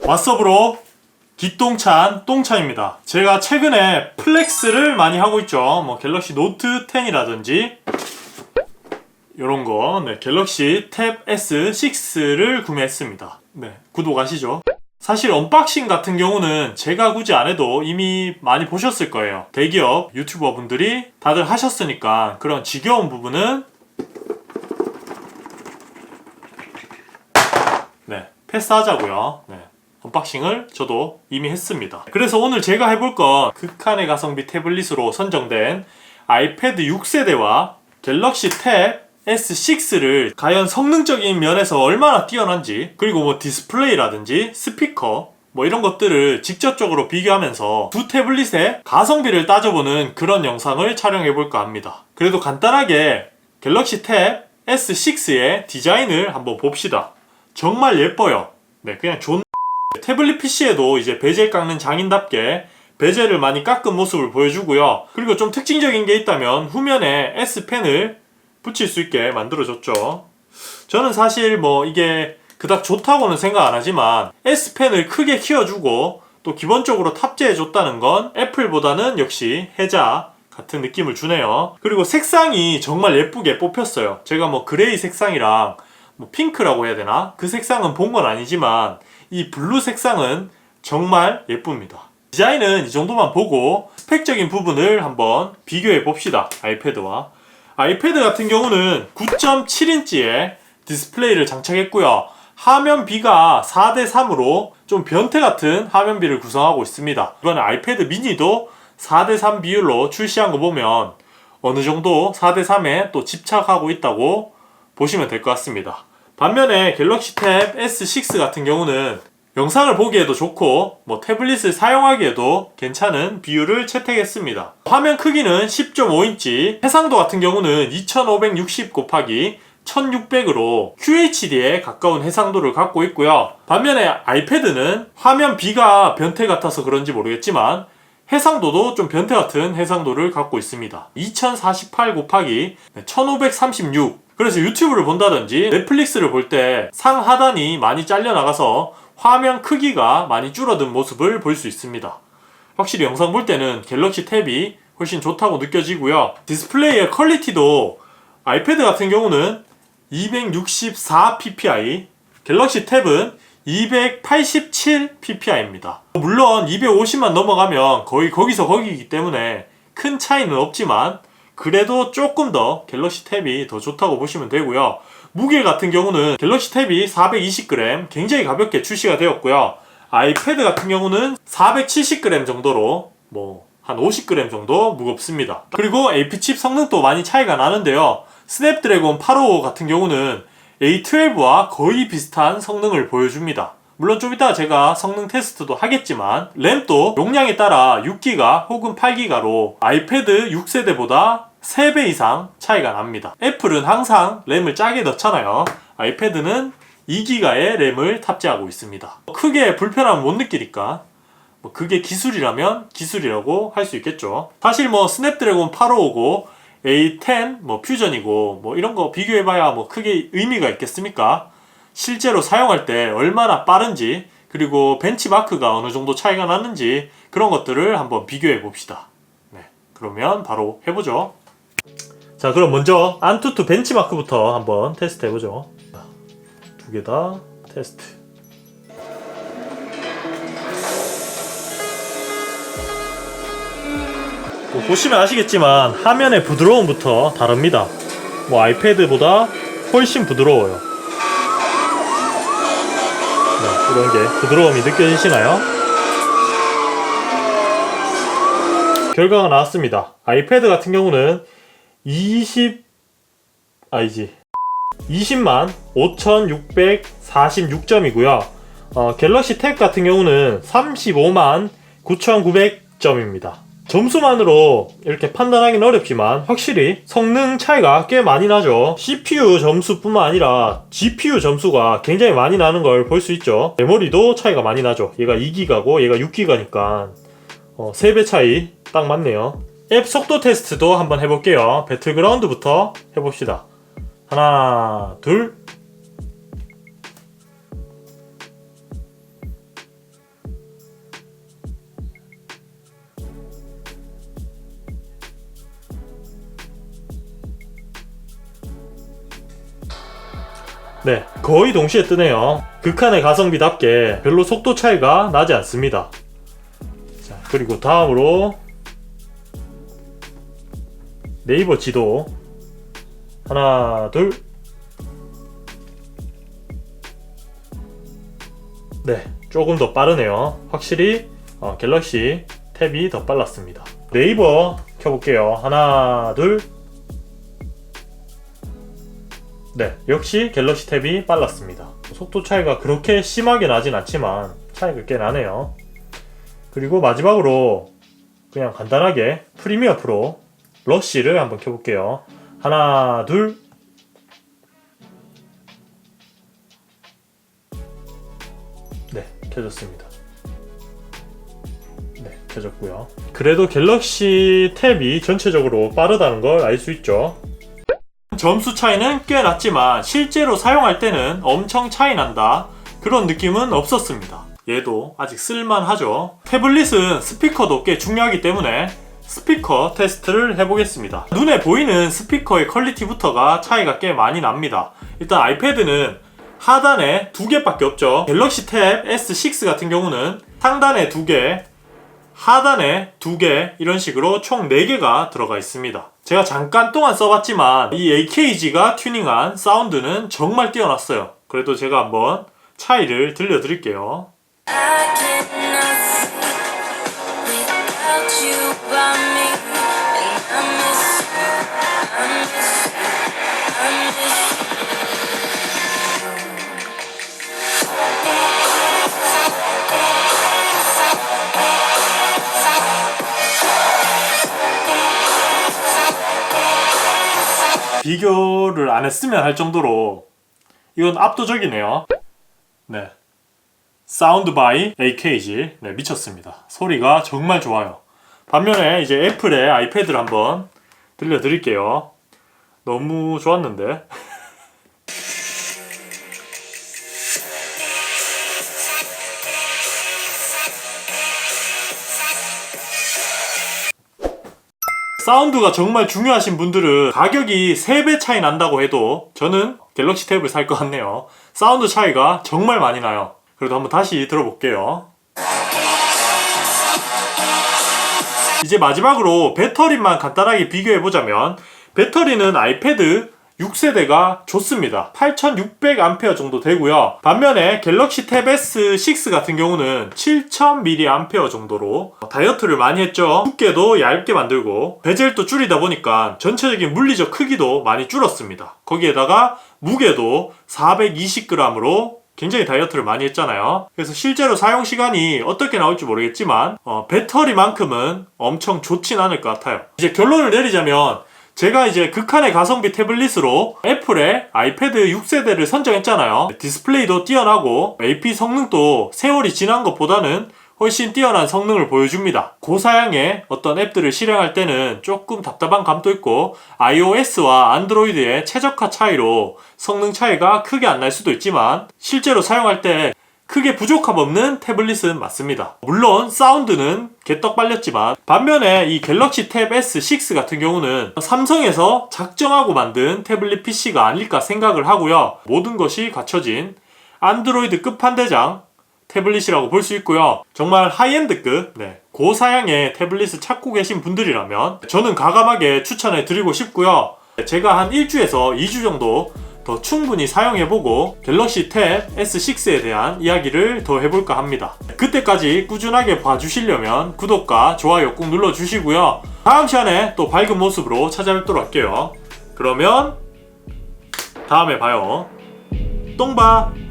왓썹으로 기똥찬 똥차입니다. 제가 최근에 플렉스를 많이 하고 있죠. 뭐 갤럭시 노트 10이라든지 이런 거, 네, 갤럭시 탭 S6를 구매했습니다. 네, 구독하시죠. 사실 언박싱 같은 경우는 제가 굳이 안 해도 이미 많이 보셨을 거예요. 대기업 유튜버 분들이 다들 하셨으니까 그런 지겨운 부분은 네, 패스하자고요. 네. 언박싱을 저도 이미 했습니다. 그래서 오늘 제가 해볼 건 극한의 가성비 태블릿으로 선정된 아이패드 6세대와 갤럭시 탭 S6를 과연 성능적인 면에서 얼마나 뛰어난지 그리고 뭐 디스플레이라든지 스피커 뭐 이런 것들을 직접적으로 비교하면서 두 태블릿의 가성비를 따져보는 그런 영상을 촬영해볼까 합니다. 그래도 간단하게 갤럭시 탭 S6의 디자인을 한번 봅시다. 정말 예뻐요. 네, 그냥 존 태블릿 PC에도 이제 베젤 깎는 장인답게 베젤을 많이 깎은 모습을 보여주고요. 그리고 좀 특징적인 게 있다면 후면에 S펜을 붙일 수 있게 만들어줬죠. 저는 사실 뭐 이게 그닥 좋다고는 생각 안 하지만 S펜을 크게 키워주고 또 기본적으로 탑재해줬다는 건 애플보다는 역시 해자 같은 느낌을 주네요. 그리고 색상이 정말 예쁘게 뽑혔어요. 제가 뭐 그레이 색상이랑 뭐 핑크라고 해야 되나? 그 색상은 본 건 아니지만 이 블루 색상은 정말 예쁩니다. 디자인은 이 정도만 보고 스펙적인 부분을 한번 비교해 봅시다. 아이패드와. 아이패드 같은 경우는 9.7인치의 디스플레이를 장착했고요. 화면비가 4대3으로 좀 변태 같은 화면비를 구성하고 있습니다. 이번에 아이패드 미니도 4대3 비율로 출시한 거 보면 어느 정도 4대3에 또 집착하고 있다고 보시면 될 것 같습니다. 반면에 갤럭시 탭 S6 같은 경우는 영상을 보기에도 좋고 뭐 태블릿을 사용하기에도 괜찮은 비율을 채택했습니다. 화면 크기는 10.5인치, 해상도 같은 경우는 2560 곱하기 1600으로 QHD에 가까운 해상도를 갖고 있고요. 반면에 아이패드는 화면 비가 변태 같아서 그런지 모르겠지만 해상도도 좀 변태 같은 해상도를 갖고 있습니다. 2048 곱하기 1536 그래서 유튜브를 본다든지 넷플릭스를 볼 때 상하단이 많이 잘려나가서 화면 크기가 많이 줄어든 모습을 볼 수 있습니다. 확실히 영상 볼 때는 갤럭시 탭이 훨씬 좋다고 느껴지고요. 디스플레이의 퀄리티도 아이패드 같은 경우는 264 ppi, 갤럭시 탭은 287 pp이입니다. 물론 250만 넘어가면 거의 거기서 거기이기 때문에 큰 차이는 없지만 그래도 조금 더 갤럭시 탭이 더 좋다고 보시면 되고요. 무게 같은 경우는 갤럭시 탭이 420g 굉장히 가볍게 출시가 되었고요. 아이패드 같은 경우는 470g 정도로 뭐 한 50g 정도 무겁습니다. 그리고 AP 칩 성능도 많이 차이가 나는데요. 스냅드래곤 855 같은 경우는 A12와 거의 비슷한 성능을 보여줍니다. 물론 좀 이따 제가 성능 테스트도 하겠지만 램도 용량에 따라 6기가 혹은 8기가로 아이패드 6세대보다 3배 이상 차이가 납니다. 애플은 항상 램을 짜게 넣잖아요. 아이패드는 2기가의 램을 탑재하고 있습니다. 크게 불편함을 못 느끼니까 뭐 그게 기술이라면 기술이라고 할 수 있겠죠. 사실 뭐 스냅드래곤 855고 A10 뭐 퓨전이고 뭐 이런 거 비교해봐야 뭐 크게 의미가 있겠습니까? 실제로 사용할 때 얼마나 빠른지 그리고 벤치마크가 어느 정도 차이가 나는지 그런 것들을 한번 비교해 봅시다. 네, 그러면 바로 해보죠. 자, 그럼 먼저 안투투 벤치마크부터 한번 테스트 해보죠. 두 개 다 테스트. 뭐 보시면 아시겠지만 화면의 부드러움부터 다릅니다. 뭐 아이패드보다 훨씬 부드러워요. 네, 이런 게 부드러움이 느껴지시나요? 결과가 나왔습니다. 아이패드 같은 경우는 20 아니지 20만 5,646점이고요. 어, 갤럭시 탭 같은 경우는 35만 9,900점입니다. 점수만으로 이렇게 판단하기는 어렵지만 확실히 성능 차이가 꽤 많이 나죠. CPU 점수뿐만 아니라 GPU 점수가 굉장히 많이 나는 걸 볼 수 있죠. 메모리도 차이가 많이 나죠. 얘가 2기가고 얘가 6기가니까 어, 3배 차이 딱 맞네요. 앱 속도 테스트도 한번 해볼게요. 배틀그라운드부터 해봅시다. 하나, 둘. 네, 거의 동시에 뜨네요. 극한의 가성비답게 별로 속도 차이가 나지 않습니다. 자, 그리고 다음으로 네이버 지도 하나, 둘. 네, 조금 더 빠르네요. 확실히 어, 갤럭시 탭이 더 빨랐습니다. 네이버 켜볼게요. 하나, 둘. 네, 역시 갤럭시 탭이 빨랐습니다. 속도 차이가 그렇게 심하게 나진 않지만 차이가 꽤 나네요. 그리고 마지막으로 그냥 간단하게 프리미어 프로 러쉬를 한번 켜볼게요. 하나, 둘. 네, 켜졌습니다. 네, 켜졌고요. 그래도 갤럭시 탭이 전체적으로 빠르다는 걸 알 수 있죠. 점수 차이는 꽤 났지만 실제로 사용할 때는 엄청 차이 난다. 그런 느낌은 없었습니다. 얘도 아직 쓸만하죠. 태블릿은 스피커도 꽤 중요하기 때문에 스피커 테스트를 해보겠습니다. 눈에 보이는 스피커의 퀄리티부터가 차이가 꽤 많이 납니다. 일단 아이패드는 하단에 두 개밖에 없죠. 갤럭시 탭 S6 같은 경우는 상단에 두 개, 하단에 두 개 이런 식으로 총 4개가 들어가 있습니다. 제가 잠깐 동안 써봤지만 이 AKG가 튜닝한 사운드는 정말 뛰어났어요. 그래도 제가 한번 차이를 들려드릴게요. 비교를 안 했으면 할 정도로 이건 압도적이네요. 네. 사운드 바이 AKG. 네, 미쳤습니다. 소리가 정말 좋아요. 반면에 이제 애플의 아이패드를 한번 들려드릴게요. 너무 좋았는데. 사운드가 정말 중요하신 분들은 가격이 3배 차이 난다고 해도 저는 갤럭시 탭을 살 것 같네요. 사운드 차이가 정말 많이 나요. 그래도 한번 다시 들어볼게요. 이제 마지막으로 배터리만 간단하게 비교해보자면 배터리는 아이패드 6세대가 좋습니다. 8600A 정도 되고요. 반면에 갤럭시 탭 S6 같은 경우는 7000mAh 정도로 다이어트를 많이 했죠. 두께도 얇게 만들고 베젤도 줄이다 보니까 전체적인 물리적 크기도 많이 줄었습니다. 거기에다가 무게도 420g으로 굉장히 다이어트를 많이 했잖아요. 그래서 실제로 사용 시간이 어떻게 나올지 모르겠지만 어, 배터리만큼은 엄청 좋진 않을 것 같아요. 이제 결론을 내리자면 제가 이제 극한의 가성비 태블릿으로 애플의 아이패드 6세대를 선정했잖아요. 디스플레이도 뛰어나고 AP 성능도 세월이 지난 것보다는 훨씬 뛰어난 성능을 보여줍니다. 고사양의 어떤 앱들을 실행할 때는 조금 답답한 감도 있고 iOS와 안드로이드의 최적화 차이로 성능 차이가 크게 안 날 수도 있지만 실제로 사용할 때 크게 부족함 없는 태블릿은 맞습니다. 물론 사운드는 개떡 빨렸지만 반면에 이 갤럭시 탭 S6 같은 경우는 삼성에서 작정하고 만든 태블릿 PC가 아닐까 생각을 하고요. 모든 것이 갖춰진 안드로이드 끝판대장 태블릿이라고 볼 수 있고요. 정말 하이엔드급, 네, 고사양의 태블릿을 찾고 계신 분들이라면 저는 가감하게 추천해 드리고 싶고요. 제가 한 1주에서 2주 정도 더 충분히 사용해보고 갤럭시 탭 S6에 대한 이야기를 더 해볼까 합니다. 그때까지 꾸준하게 봐주시려면 구독과 좋아요 꾹 눌러주시고요. 다음 시간에 또 밝은 모습으로 찾아뵙도록 할게요. 그러면 다음에 봐요. 똥봐!